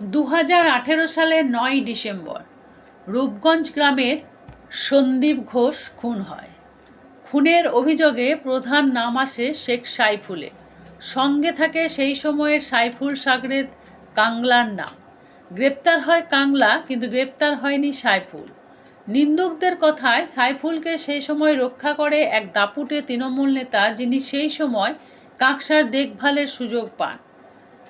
দু হাজার আঠেরো সালের নয় ডিসেম্বর রূপগঞ্জ গ্রামের সন্দীপ ঘোষ খুন হয়। খুনের অভিযোগে প্রধান নাম আসে শেখ সাইফুলের সঙ্গে থাকে সেই সময়ের সাইফুল সাগরেদ কাংলার নাম। গ্রেপ্তার হয় কাংলা, কিন্তু গ্রেপ্তার হয়নি সাইফুল। নিন্দুকদের কথায় সাইফুলকে সেই সময় রক্ষা করে এক দাপুটে তৃণমূল নেতা যিনি সেই সময় কাকসার দেখভালের সুযোগ পান।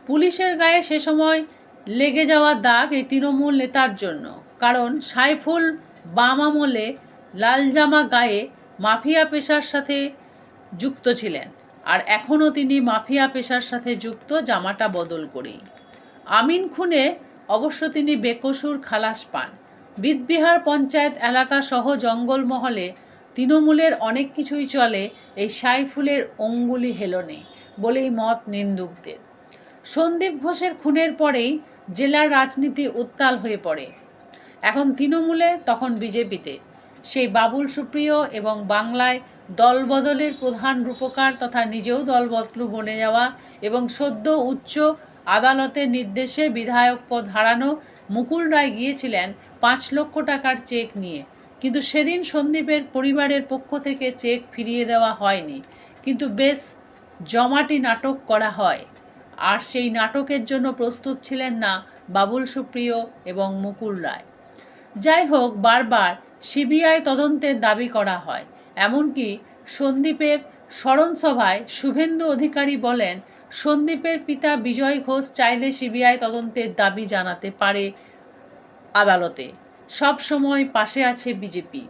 পুলিশের গায়ে সে সময় লেগে যাওয়া দাগ এই তৃণমূল নেতার জন্য। কারণ সাইফুল বাম আমলে লাল জামা গায়ে মাফিয়া পেশার সাথে যুক্ত ছিলেন আর এখনও তিনি মাফিয়া পেশার সাথে যুক্ত জামাটা বদল করেই। আমিন খুনে অবশ্য তিনি বেকসুর খালাস পান। বিদবিহার পঞ্চায়েত এলাকা সহ জঙ্গলমহলে তৃণমূলের অনেক কিছুই চলে এই সাইফুলের অঙ্গুলি হেলনে বলেই মত নিন্দুকদের। সন্দীপ ঘোষের খুনের পরেই জেলার রাজনীতি উত্তাল হয়ে পড়ে। এখন তৃণমূলে, তখন বিজেপিতে। সেই বাবুল সুপ্রিয় এবং বাংলায় দলবদলের প্রধান রূপকার তথা নিজেও দলবদলু বনে যাওয়া এবং সদ্য উচ্চ আদালতের নির্দেশে বিধায়ক পদ হারানো মুকুল রায় গিয়েছিলেন পাঁচ লক্ষ টাকার চেক নিয়ে। কিন্তু সেদিন সন্দীপের পরিবারের পক্ষ থেকে চেক ফিরিয়ে দেওয়া হয়নি। কিন্তু বেশ জমাটি নাটক করা হয়। আর সেই নাটকের জন্য প্রস্তুত ছিলেন না বাবুল সুপ্রিয় এবং মুকুল রায়। যাই হোক, বারবার সিবিআই তদন্তের দাবি করা হয়। এমনকি সন্দীপের স্মরণসভায় শুভেন্দু অধিকারী বলেন, সন্দীপের পিতা বিজয় ঘোষ চাইলে সিবিআই তদন্তের দাবি জানাতে পারে আদালতে। সব সময় পাশে আছে বিজেপি।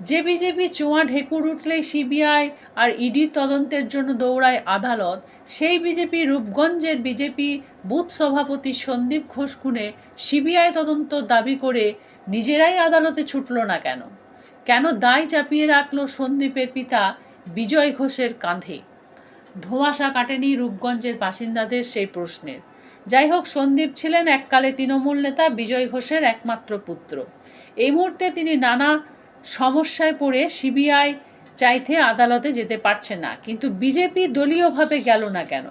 যে বিজেপি চোঁয়া ঢেকুর উঠলেই সিবিআই আর ইডি তদন্তের জন্য দৌড়ায় আদালত, সেই বিজেপি রূপগঞ্জের বিজেপি বুথ সভাপতি সন্দীপ ঘোষ খুনে সিবিআই তদন্ত দাবি করে নিজেরাই আদালতে ছুটল না কেন? কেন দায় চাপিয়ে রাখল সন্দীপের পিতা বিজয় ঘোষের কাঁধে? ধোঁয়াশা কাটেনি রূপগঞ্জের বাসিন্দাদের সেই প্রশ্নের। যাই হোক, সন্দীপ ছিলেন এককালে তৃণমূল নেতা, বিজয় ঘোষের একমাত্র পুত্র। এই মুহূর্তে তিনি নানা সমস্যায় পড়ে সিবিআই চাইতে আদালতে যেতে পারছে না। কিন্তু বিজেপি দলীয়ভাবে গেল না কেন?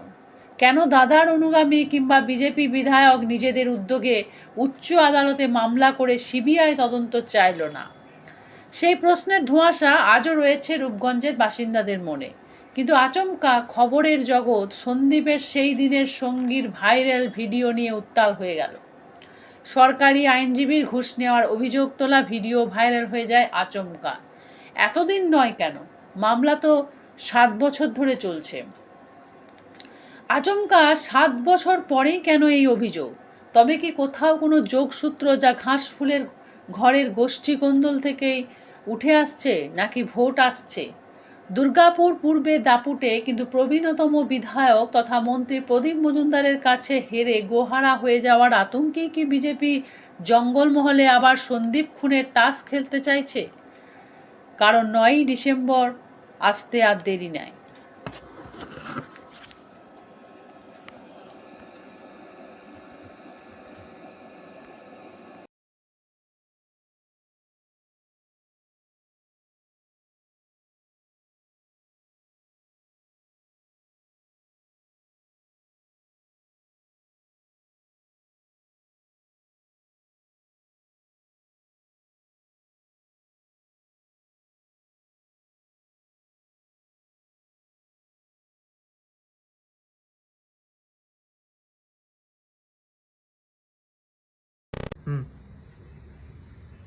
কেন দাদার অনুগামী কিংবা বিজেপি বিধায়ক নিজেদের উদ্যোগে উচ্চ আদালতে মামলা করে সিবিআই তদন্ত চাইল না? সেই প্রশ্নের ধোঁয়াশা আজও রয়েছে রূপগঞ্জের বাসিন্দাদের মনে। কিন্তু আচমকা খবরের জগৎ সন্দীপের সেই দিনের সঙ্গীর ভাইরাল ভিডিও নিয়ে উত্তাল হয়ে গেল। সরকারি আইনজীবীর ঘুষ নেওয়ার অভিযোগ তোলা ভিডিও ভাইরাল হয়ে যায় আচমকা। এতদিন নয় কেন? মামলা তো সাত বছর ধরে চলছে। আচমকা সাত বছর পরেই কেন এই অভিযোগ? তবে কি কোথাও কোনো যোগসূত্র যা ঘাস ফুলের ঘরের গোষ্ঠী কোন্দল থেকেই উঠে আসছে, নাকি ভোট আসছে? দুর্গাপুর পূর্বে দাপুটে কিন্তু প্রবীণতম বিধায়ক তথা মন্ত্রী প্রদীপ মজুমদারের কাছে হেরে গোহারা হয়ে যাওয়ার আতঙ্কে কি বিজেপি জঙ্গলমহলে আবার সন্দীপ খুনের তাস খেলতে চাইছে? কারণ নয়ই ডিসেম্বর, আসতে আর দেরি নাই।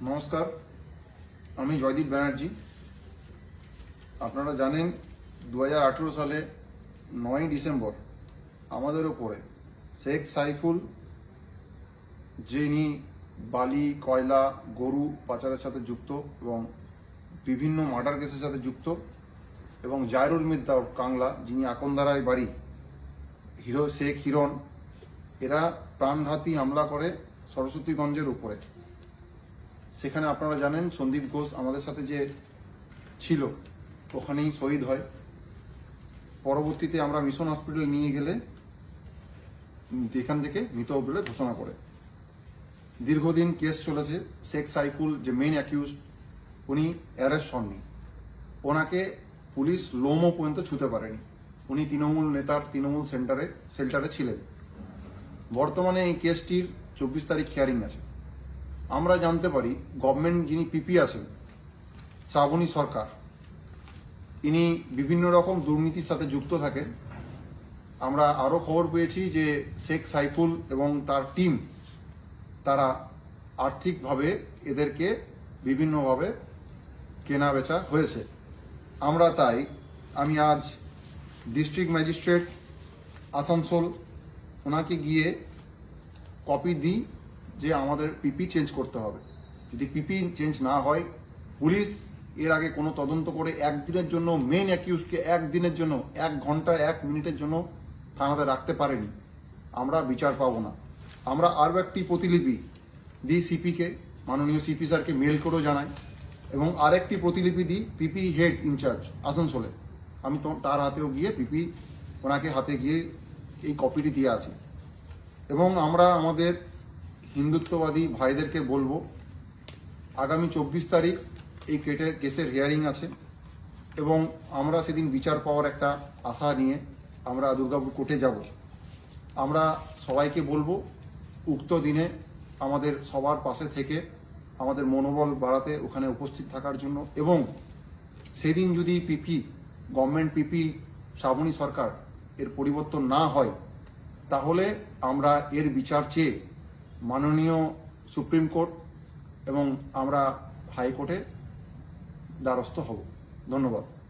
নমস্কার, আমি জয়দীপ ব্যানার্জি। আপনারা জানেন দু হাজার আঠারো সালে নয় ডিসেম্বর আমাদের ওপরে শেখ সাইফুল, যিনি বালি, কয়লা, গরু পাচারের সাথে যুক্ত এবং বিভিন্ন মার্ডার কেসের সাথে যুক্ত এবং জায়রুল মিদ্দা কাংলা, যিনি আকন্দারায় বাড়ি, হিরো শেখ হিরণ, এরা প্রাণঘাতী হামলা করে সরস্বতীগঞ্জের উপরে। সেখানে আপনারা জানেন সন্দীপ ঘোষ আমাদের সাথে যে ছিল, ওখানেই শহীদ হয়। পরবর্তীতে আমরা মিশন হসপিটাল নিয়ে গেলে এখান থেকে মৃত বলে ঘোষণা করে। দীর্ঘদিন কেস চলেছে, শেখ সাইফুল যে মেইন অ্যাকিউজ উনি অ্যারেস্ট হননি। ওনাকে পুলিশ লোমও পর্যন্ত ছুতে পারেনি। উনি তৃণমূল নেতার তৃণমূল সেন্টারে শেল্টারে ছিলেন। বর্তমানে এই কেসটির চব্বিশ তারিখ হিয়ারিং আছে। আমরা জানতে পারি গভর্নমেন্ট যিনি পিপি আছেন, শ্রাবণী সরকার, ইনি বিভিন্ন রকম দুর্নীতির সাথে যুক্ত থাকেন। আমরা আরও খবর পেয়েছি যে শেখ সাইফুল এবং তার টিম তারা আর্থিকভাবে এদেরকে বিভিন্নভাবে কেনা বেচা হয়েছে। আমরা তাই, আমি আজ ডিস্ট্রিক্ট ম্যাজিস্ট্রেট আসানসোল, ওনাকে গিয়ে কপি দিই যে আমাদের পিপি চেঞ্জ করতে হবে। যদি পিপি চেঞ্জ না হয়, পুলিশ এর আগে কোনো তদন্ত করে একদিনের জন্য মেন অ্যাকিউজকে একদিনের জন্য, এক ঘণ্টা, এক মিনিটের জন্য থানাতে রাখতে পারেনি। আমরা বিচার পাবো না। আমরা আরও একটি প্রতিলিপি দিই সিপিকে মাননীয় সিপি স্যারকে মেল করেও জানাই এবং আরেকটি প্রতিলিপি দিই পিপি হেড ইনচার্জ আসানসোলে। আমি তার হাতেও গিয়ে পিপি ওনাকে হাতে গিয়ে এই কপিটি দিয়ে আসি। এবং আমরা আমাদের হিন্দুত্ববাদী ভাইদেরকে বলব, আগামী চব্বিশ তারিখ এই কেটে, কেসের হিয়ারিং আছে এবং আমরা সেদিন বিচার পাওয়ার একটা আশা নিয়ে আমরা দুর্গাপুর কোর্টে যাব। আমরা সবাইকে বলব, উক্ত দিনে আমাদের সবার পাশে থেকে আমাদের মনোবল বাড়াতে ওখানে উপস্থিত থাকার জন্য এবং সেদিন যদি পিপি, গভর্নমেন্ট পিপি, শ্রাবণী সরকার এর পরিবর্তন না হয় তাহলে আমরা এর বিচার চেয়ে মাননীয় সুপ্রিম কোর্ট এবং আমরা হাইকোর্টে দ্বারস্থ হব। ধন্যবাদ।